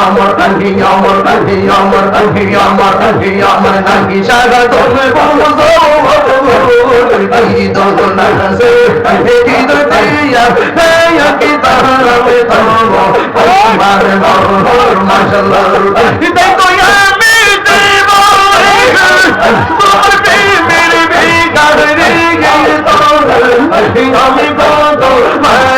আমার কান্দি আমার কান্দি আমার কান্দি আমার কান্দি আমার কান্দি সারা তোমে বন্ধ এই তো না সে এই কি তো তাইয়া তাইয়া কি তারা মে তামো আমার নর মাশাআল্লাহ ইতে তো আমি দেব মোর বে মেরে বে গাড়ি গে তো আমি কো তো মা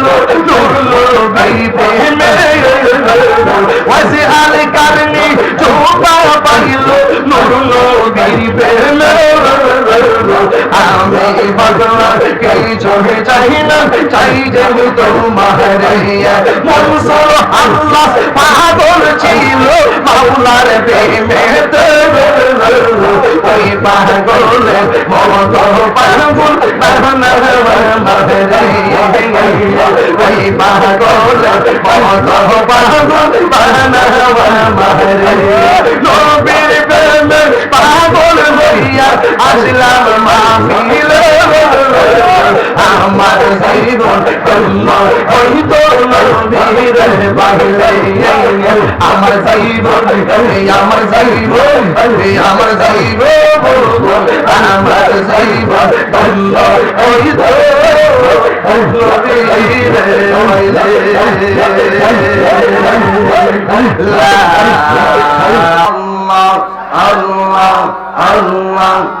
কিছু চাই না, চাই যে তোমার মনসুর আল্লাহ পাগল ছিল, মাওলার প্রেমে ওই পাগল মত পাগল ওই পাগল মত পাগল নবীর প্রেমে পাগল হইয়া আসলাম মাহফিলে। আমার জীবন কন্য হইতো নবীর বাহিরে আমার জীবন আমার জীবন আমার জীবন আমার জীবন কন্য হইতো নবীর আল্লাহ আল্লাহ আল্লাহ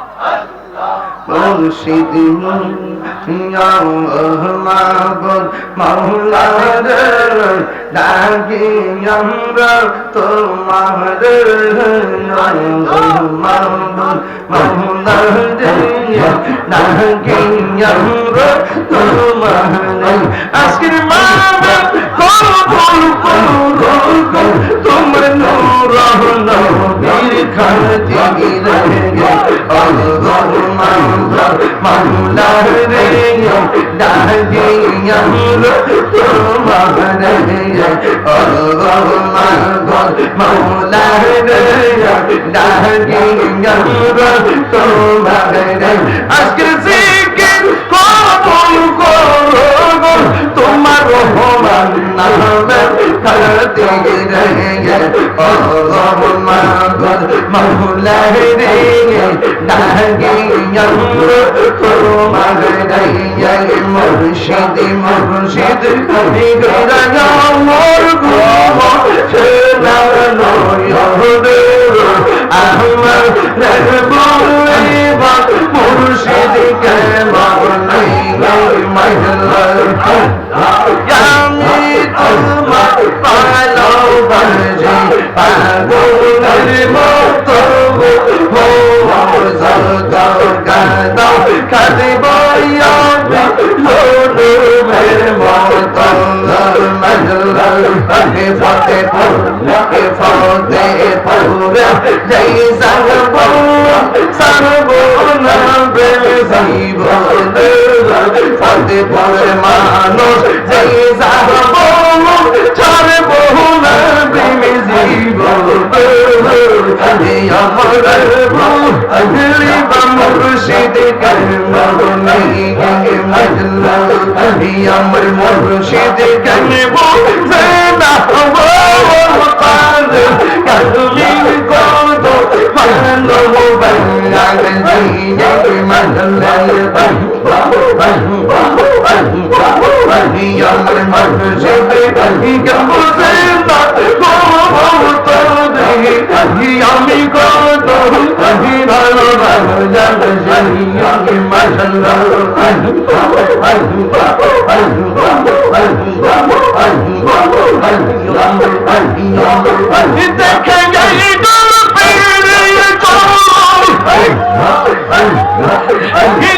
মুর্শিদ মাবুদ মাওলার ডাকি আমরা তোমার মাবুদ মাওলার ডাকি আমরা তোমার আজকের মাবুদ কল কল কল কল তোমার নূর রহমান মাওলার রেয়ো দাদি আমর তোমার রেয়ো আল্লাহ মাগর মাওলার রেয়ো দাদি তোমার রেয়ো আজকে জিকির কবুল করো তোমার রহমান নামে করতে রেয়ো আল্লাহ মাগর মাওলার রেয়ো দাদি তোমার দাইয়াই মুর্শিদ মুর্শিদ কবি গরা মোর ঘুম সোনার নয়নের আমার রহবো মুর্শিদ কে মাগনাই মহলার আমি তোমার পালো বাজি পাগল মর মানুষ যাই যাব চলে বহু না প্রেমে জীব আমি আমার মুর্শিদ কালমা নেহি হে মজলা আহি আমর মুর্শিদ কালমা ফেনা হওয়া মুতাজ কালমিন কো দো মানো বল্লা নেহি হে মজলা আহি আমর মুর্শিদ কালমা ফেনা হওয়া মুতাজ আহি আমর He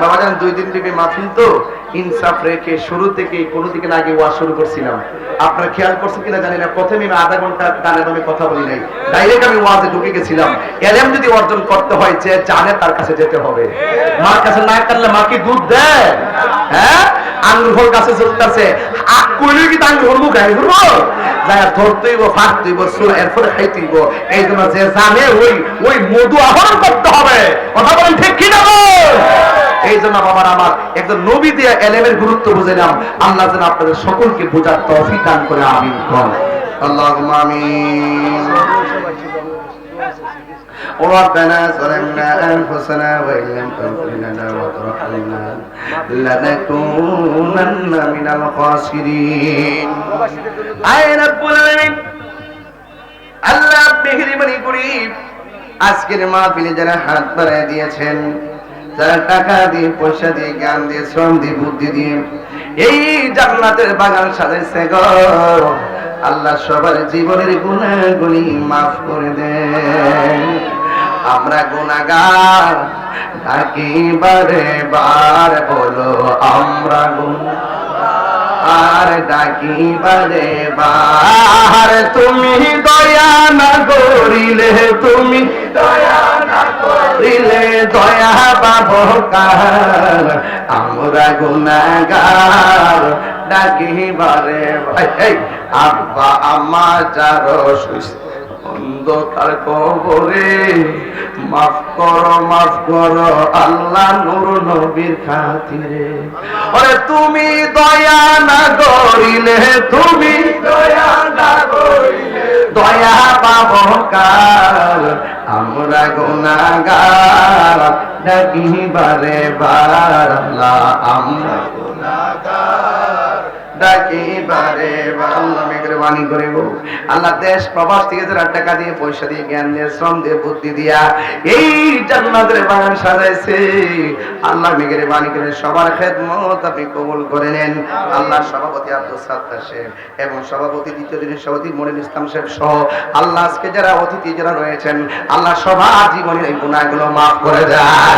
বাবা জান দুই দিন ব্যাপী মাহফিল তো ইনসাফ রেখে শুরু থেকে কোনো দিকে আগে ওয়াজ শুরু করছিলাম। আপনারা খেয়াল করছেন কিনা জানি না, প্রথমে আমি আধা ঘণ্টা গানের আমি কথা বলি নাই। ডাইরেক্ট আমি ওয়াজে ঢুকে গেছিলাম। এলেম যদি অর্জন করতে হয় যে জানে তার কাছে যেতে হবে। মার কাছে না কাটলে মা কি দুধ দেয়? হ্যাঁ? আঙ্গুর কাছে চলতেছে। কি আঙ্গুর মুখ আই সুর এই জন্য যে জানে ওই ওই মধু আহরণ করতে হবে। কথা বলেন ঠিক কি না বল? এই জন্য বাবার আমার একজন নবী দিয়ে এলেমের গুরুত্ব বুঝলাম আল্লাহ যেন আপনাদের সকলকে বোঝার তৌফিক দান করে আমিন কন আল্লাহ আমিন ربنا ظلمنا أنفسنا وإن لم تغفر لنا وترحمنا لنكونن من الخاسرين আয় রব্বুল আলামিন আল্লাহ মেহেরবানি করি আজকের মাহফিলে যারা হাত বাড়ায় দিয়েছেন যারা টাকা দিয়ে, পয়সা দিয়ে, জ্ঞান দিয়ে, শ্রম দিয়ে, বুদ্ধি দিয়ে এই জান্নাতের বাগান সাজাইছে গো। আল্লাহ সবার জীবনের গুণাগুলি মাফ করে দেন। আমরা গুণাগার ডাকি বারে বার বলো, আমরা আর ডাকি বারে বার? তুমি দয়া না করিলে তুমি দয়া করিলে দয়া পাব কার আমরা গুনাগার ডাকি বারে ভাই আব্বা আম্মা যার সুস্থ অন্ধকার কবরে। মাফ করো মাফ করো আল্লাহ নুর নবীর খাতিরে। ওরে তুমি দয়া না করিলে তুমি দয়া না করিলে। দয়া পাব কার আমরা গুনাহগার ডাকি বারে আল্লাহ, আমরা বারে আল্লাহ করে দিয়ে দিয়ে দিয়ে দিয়ে দিয়া সবার খেদমত আপনি কবুল করে নেন। আল্লাহ সভাপতি আব্দুল শেখ এবং সভাপতি, দ্বিতীয় দিনের সভাপতি মনির ইসলাম শেখ সহ আল্লাহ আজকে যারা অতিথি যারা রয়েছেন, আল্লাহ সবার জীবনের এই গুণাগুলো মাফ করে দেন।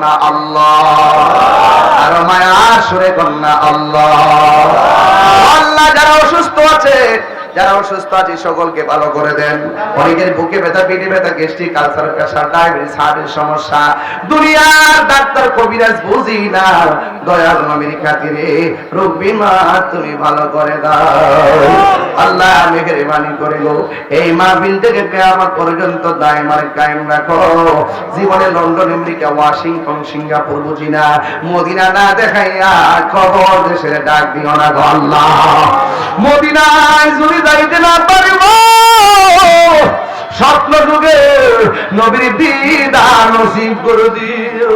আল্লাহ। আর মায়া সুরে কন্যা আল্লাহ। আল্লাহ যারা অসুস্থ আছে যারা অসুস্থ আছে, সকলকে ভালো করে দেন। অনেকের বুকে ব্যথা, পেটে ব্যথা, গ্যাস্ট্রিক, আলসার প্রেসার ডায়াবেটিস হার্টের সমস্যা। দুনিয়ার ডাক্তার কবিরাজ বুঝি না। দয়াল নবীর খাতিরে রোগ বিমা তুমি ভালো করে দাও। আল্লাহ মেহরবানি করে গো। এই মাহফিল থেকে কিয়ামত পর্যন্ত দায়মার কায়েম রাখো। জীবনে লন্ডন, আমেরিকা, ওয়াশিংটন, সিঙ্গাপুর বুঝি না। মদিনা না দেখাইয়া খবর দেশের ডাক দিও না গো আল্লাহ। মদিনায় যদি যাইতে না পারিব। স্বপ্ন যুগে নবীর দিদা নসিব করে দিও।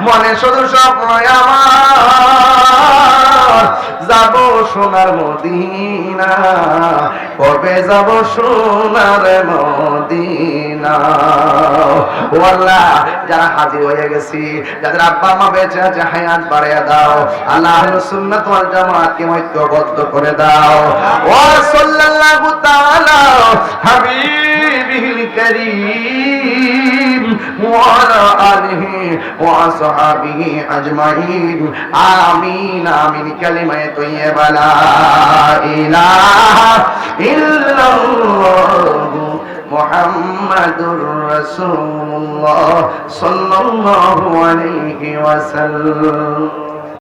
মনে শুধু স্বপ্ন আমার। যাব সোনার মদিনা কবে যাব সোনার মদিনা। আল্লাহ, যারা হাজির হয়ে গেছি, যাদের আব্বা মা বেঁচে আছে, হায়াত বাড়িয়ে দাও। আল্লাহ সুন্না তোমার জামাতকে ঐক্যবদ্ধ করে দাও। ও সাল্লাল্লাহু তাআলা, হাবিবিল করিম ওয়া آله وصحابه أجمعين آمين آمين كلمة طيبة لا إله إلا الله محمد رسول الله صلى الله عليه وسلم